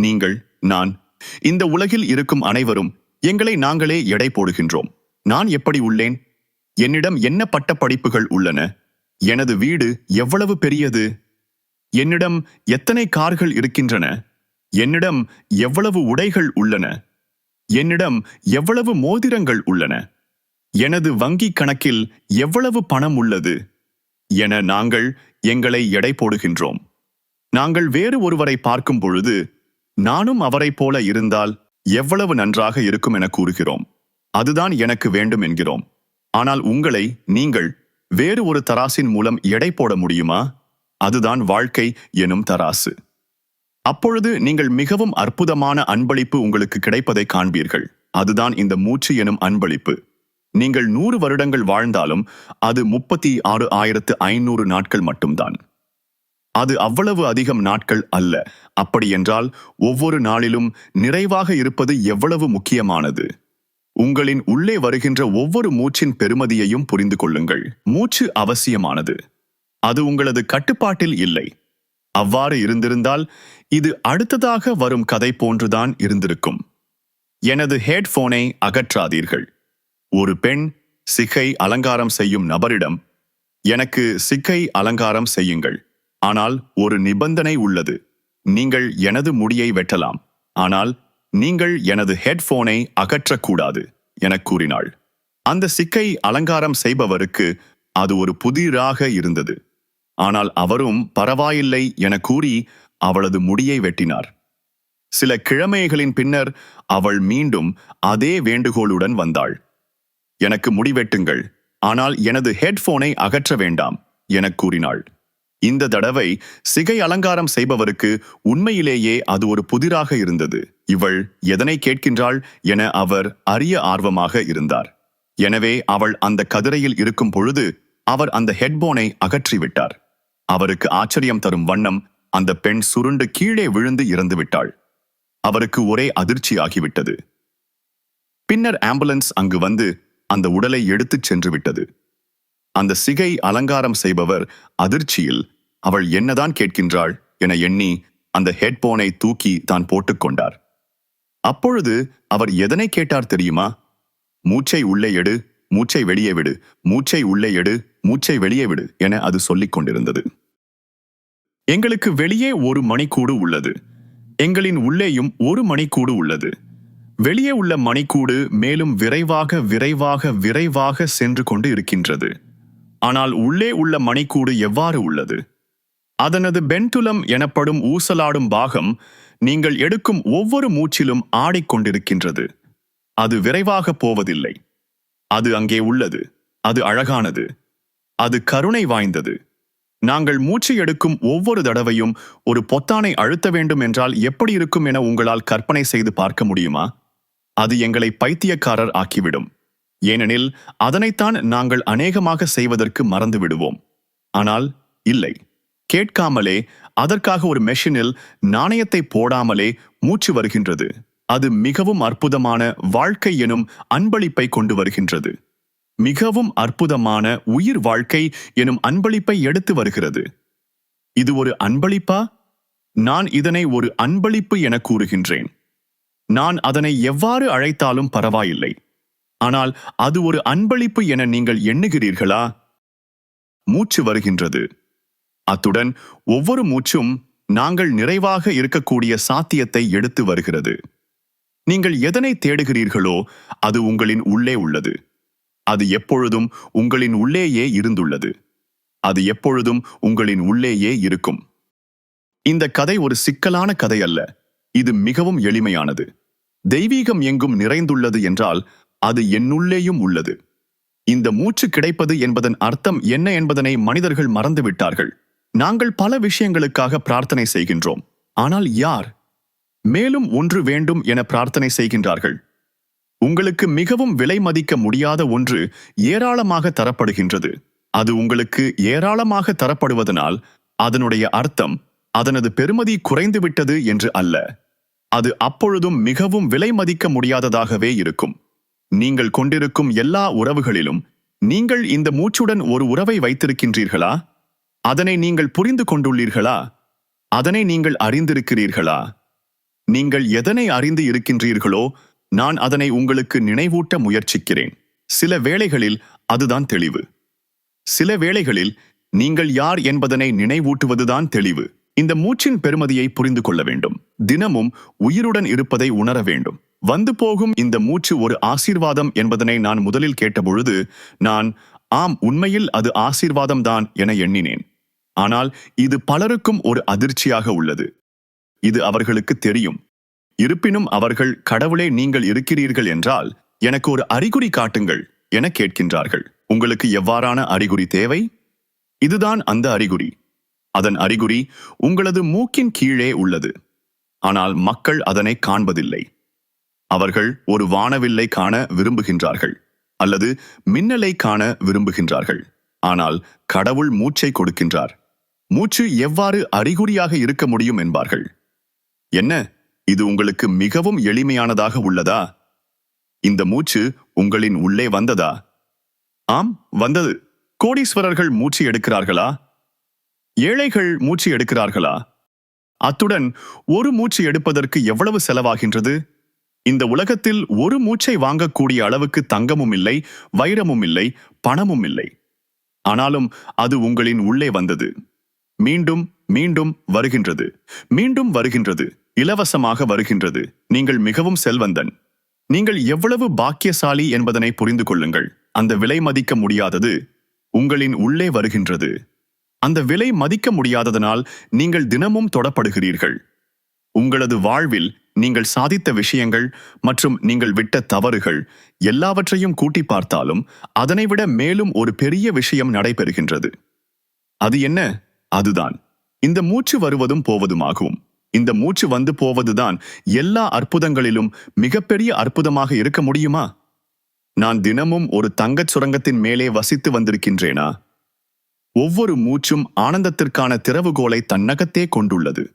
நீங்கள் நான் இந்த உலகில் இருக்கும் அனைவரும் எங்களை நாங்களே எடை போடுகின்றோம். நான் எப்படி உள்ளேன்? என்னிடம் என்ன பட்ட படிப்புகள் உள்ளன? எனது வீடு எவ்வளவு பெரியது? என்னிடம் எத்தனை கார்கள் இருக்கின்றன? என்னிடம் எவ்வளவு உடைகள் உள்ளன? என்னிடம் எவ்வளவு மோதிரங்கள் உள்ளன? எனது வங்கிக் கணக்கில் எவ்வளவு பணம் உள்ளது? என நாங்கள் எங்களை எடை போடுகின்றோம். நாங்கள் வேறு ஒருவரை பார்க்கும் பொழுது நானும் அவரைப் போல இருந்தால் எவ்வளவு நன்றாக இருக்கும் என கூறுகிறோம். அதுதான் எனக்கு வேண்டும் என்கிறோம். ஆனால் உங்களை நீங்கள் வேறு ஒரு தராசின் மூலம் எடை போட முடியுமா? அதுதான் வாழ்க்கை எனும் தராசு. அப்பொழுது நீங்கள் மிகவும் அற்புதமான அன்பளிப்பு உங்களுக்கு கிடைப்பதை காண்பீர்கள். அதுதான் இந்த மூச்சு எனும் அன்பளிப்பு. நீங்கள் நூறு வருடங்கள் வாழ்ந்தாலும் அது முப்பத்தி ஆறு ஆயிரத்து ஐநூறு நாட்கள் மட்டும்தான். அது அவ்வளவு அதிகம் நாட்கள் அல்ல. அப்படியென்றால் ஒவ்வொரு நாளிலும் நிறைவாக இருப்பது எவ்வளவு முக்கியமானது? உங்களின் உள்ளே வருகின்ற ஒவ்வொரு மூச்சின் பெருமதியையும் புரிந்து கொள்ளுங்கள். மூச்சு அவசியமானது. அது உங்களது கட்டுப்பாட்டில் இல்லை. அவ்வாறு இருந்திருந்தால் இது அடுத்ததாக வரும் கதை போன்றுதான் இருந்திருக்கும். எனது ஹெட்போனை அகற்றாதீர்கள். ஒரு பெண் சிகை அலங்காரம் செய்யும் நபரிடம் எனக்கு சிக்கை அலங்காரம் செய்யுங்கள். ஆனால் ஒரு நிபந்தனை உள்ளது. நீங்கள் எனது முடியை வெட்டலாம். ஆனால் நீங்கள் எனது ஹெட்போனை அகற்றக்கூடாது எனக் கூறினாள். அந்த சிக்கை அலங்காரம் செய்பவருக்கு அது ஒரு புதிராக இருந்தது. ஆனால் அவரும் பரவாயில்லை என கூறி அவளது முடியை வெட்டினார். சில கிழமைகளின் பின்னர் அவள் மீண்டும் அதே வேண்டுகோளுடன் வந்தாள். எனக்கு முடிவெட்டுங்கள் ஆனால் எனது ஹெட்போனை அகற்ற வேண்டாம் எனக் கூறினாள். இந்த தடவை சிகை அலங்காரம் செய்பவருக்கு உண்மையிலேயே அது ஒரு புதிராக இருந்தது. இவள் எதனை கேட்கின்றாள் என அவர் அறிய ஆர்வமாக இருந்தார். எனவே அவள் அந்த கதிரையில் இருக்கும் பொழுது அவர் அந்த ஹெட்போனை அகற்றிவிட்டார். அவருக்கு ஆச்சரியம் தரும் வண்ணம் அந்த பெண் சுருண்டு கீழே விழுந்து இறந்து விட்டாள் அவருக்கு ஒரே அதிர்ச்சி ஆகிவிட்டது. பின்னர் ஆம்புலன்ஸ் அங்கு வந்து அந்த உடலை எடுத்துச் சென்று விட்டது. அந்த சிகை அலங்காரம் செய்பவர் அதிர்ச்சியில் அவள் என்னதான் கேட்கின்றாள் என எண்ணி அந்த ஹெட்போனை தூக்கி தான் போட்டுக்கொண்டார் அப்பொழுது அவர் எதனை கேட்டார் தெரியுமா? மூச்சை உள்ளே எடு மூச்சை வெளியே விடு மூச்சை உள்ளே எடு மூச்சை வெளியே விடு என அது சொல்லிக் கொண்டிருந்தது. எங்களுக்கு வெளியே ஒரு மணிக்கூடு உள்ளது. எங்களின் உள்ளேயும் ஒரு மணிக்கூடு உள்ளது. வெளியே உள்ள மணிக்கூடு மேலும் விரைவாக விரைவாக விரைவாக சென்று கொண்டு இருக்கின்றது. ஆனால் உள்ளே உள்ள மணிக்கூடு எவ்வாறு உள்ளது? அதனது பென்டுலம் எனப்படும் ஊசலாடும் பாகம் நீங்கள் எடுக்கும் ஒவ்வொரு மூச்சிலும் ஆடிக்கொண்டிருக்கின்றது. அது விரைவாக போவதில்லை. அது அங்கே உள்ளது. அது அழகானது. அது கருணை வாய்ந்தது. நாங்கள் மூச்சு எடுக்கும் ஒவ்வொரு தடவையும் ஒரு பொத்தானை அழுத்த வேண்டும் என்றால் எப்படி இருக்கும் என உங்களால் கற்பனை செய்து பார்க்க முடியுமா? அது எங்களை பைத்தியக்காரர் ஆக்கிவிடும். ஏனெனில் அதனைத்தான் நாங்கள் அநேகமாக செய்வதற்கு மறந்து விடுவோம் ஆனால் இல்லை. கேட்காமலே அதற்காக ஒரு மெஷினில் நாணயத்தை போடாமலே மூச்சு வருகின்றது. அது மிகவும் அற்புதமான வாழ்க்கை எனும் அன்பளிப்பை கொண்டு வருகின்றது. மிகவும் அற்புதமான உயிர் வாழ்க்கை எனும் அன்பளிப்பை எடுத்து வருகிறது. இது ஒரு அன்பளிப்பா? நான் இதனை ஒரு அன்பளிப்பு என கூறுகின்றேன். நான் அதனை எவ்வாறு அழைத்தாலும் பரவாயில்லை. ஆனால் அது ஒரு அன்பளிப்பு என நீங்கள் எண்ணுகிறீர்களா? மூச்சு வருகின்றது. அத்துடன் ஒவ்வொரு மூச்சும் நாங்கள் நிறைவாக இருக்கக்கூடிய சாத்தியத்தை எடுத்து வருகிறது. நீங்கள் எதனை தேடுகிறீர்களோ அது உங்களின் உள்ளே உள்ளது. அது எப்பொழுதும் உங்களின் உள்ளேயே இருந்துள்ளது. அது எப்பொழுதும் உங்களின் உள்ளேயே இருக்கும். இந்த கதை ஒரு சிக்கலான கதை அல்ல. இது மிகவும் எளிமையானது. தெய்வீகம் எங்கும் நிறைந்துள்ளது என்றால் அது என்னுள்ளேயும் உள்ளது. இந்த மூச்சு கிடைப்பது என்பதன் அர்த்தம் என்ன என்பதனை மனிதர்கள் மறந்துவிட்டார்கள். நாங்கள் பல விஷயங்களுக்காக பிரார்த்தனை செய்கின்றோம். ஆனால் யார் மேலும் ஒன்று வேண்டும் என பிரார்த்தனை செய்கின்றார்கள்? உங்களுக்கு மிகவும் விலை மதிக்க முடியாத ஒன்று ஏராளமாக தரப்படுகின்றது. அது உங்களுக்கு ஏராளமாக தரப்படுவதனால் அதனுடைய அர்த்தம் அதனது பெருமதி குறைந்துவிட்டது என்று அல்ல. அது அப்பொழுதும் மிகவும் விலை மதிக்க முடியாததாகவே இருக்கும். நீங்கள் கொண்டிருக்கும் எல்லா உறவுகளிலும் நீங்கள் இந்த மூச்சுடன் ஒரு உறவை வைத்திருக்கின்றீர்களா? அதனை நீங்கள் புரிந்து கொண்டுள்ளீர்களா? அதனை நீங்கள் அறிந்திருக்கிறீர்களா? நீங்கள் எதனை அறிந்து இருக்கின்றீர்களோ நான் அதனை உங்களுக்கு நினைவூட்ட முயற்சிக்கிறேன். சில வேளைகளில் அதுதான் தெளிவு. சில வேளைகளில் நீங்கள் யார் என்பதனை நினைவூட்டுவதுதான் தெளிவு. இந்த மூச்சின் பெருமதியை புரிந்து கொள்ள வேண்டும். தினமும் உயிருடன் இருப்பதை உணர வேண்டும். வந்து போகும் இந்த மூச்சு ஒரு ஆசீர்வாதம் என்பதனை நான் முதலில் கேட்டபொழுது நான் ஆம் உண்மையில் அது ஆசீர்வாதம்தான் என எண்ணினேன். ஆனால் இது பலருக்கும் ஒரு அதிர்ச்சியாக உள்ளது. இது அவர்களுக்கு தெரியும். இருப்பினும் அவர்கள் கடவுளே நீங்கள் இருக்கிறீர்கள் என்றால் எனக்கு ஒரு அறிகுறி காட்டுங்கள் என கேட்கின்றார்கள். உங்களுக்கு எவ்வாறான அறிகுறி தேவை? இதுதான் அந்த அறிகுறி. அதன் அறிகுறி உங்களது மூக்கின் கீழே உள்ளது. ஆனால் மக்கள் அதனை காண்பதில்லை. அவர்கள் ஒரு வானவில்லை காண விரும்புகின்றார்கள் அல்லது மின்னலை காண விரும்புகின்றார்கள். ஆனால் கடவுள் மூச்சை கொடுக்கின்றார். மூச்சு எவ்வாறு அறிகுறியாக இருக்க முடியும் என்பார்கள். என்ன இது உங்களுக்கு மிகவும் எளிமையானதாக உள்ளதா? இந்த மூச்சு உங்களின் உள்ளே வந்ததா? ஆம் வந்தது. கோடீஸ்வரர்கள் மூச்சு எடுக்கிறார்களா? ஏழைகள் மூச்சு எடுக்கிறார்களா? அத்துடன் ஒரு மூச்சு எடுப்பதற்கு எவ்வளவு செலவாகின்றது? இந்த உலகத்தில் ஒரு மூச்சை வாங்கக்கூடிய அளவுக்கு தங்கமும் இல்லை வைரமும் இல்லை பணமும் இல்லை. ஆனாலும் அது உங்களின் உள்ளே வந்தது. மீண்டும் மீண்டும் வருகின்றது. மீண்டும் வருகின்றது. இலவசமாக வருகின்றது. நீங்கள் மிகவும் செல்வந்தன். நீங்கள் எவ்வளவு பாக்கியசாலி என்பதனை புரிந்து கொள்ளுங்கள். அந்த விலை மதிக்க முடியாதது உங்களின் உள்ளே வருகின்றது. அந்த விலை மதிக்க முடியாததனால் நீங்கள் தினமும் தொடப்படுகிறீர்கள். உங்களது வாழ்வில் நீங்கள் சாதித்த விஷயங்கள் மற்றும் நீங்கள் விட்ட தவறுகள் எல்லாவற்றையும் கூட்டி பார்த்தாலும் அதனைவிட மேலும் ஒரு பெரிய விஷயம் நடைபெறுகின்றது. அது என்ன? அதுதான். இந்த மூச்சு வருவதும் போவதுமாகும் இந்த மூச்சு வந்து போவதுதான் எல்லா அற்புதங்களிலும் மிகப்பெரிய அற்புதமாக இருக்க முடியுமா? நான் தினமும் ஒரு தங்கச் சுரங்கத்தின் மேலே வசித்து வந்திருக்கின்றேனா? ஒவ்வொரு மூச்சும் ஆனந்தத்திற்கான திறவுகோலை தன்னகத்தே கொண்டுள்ளது.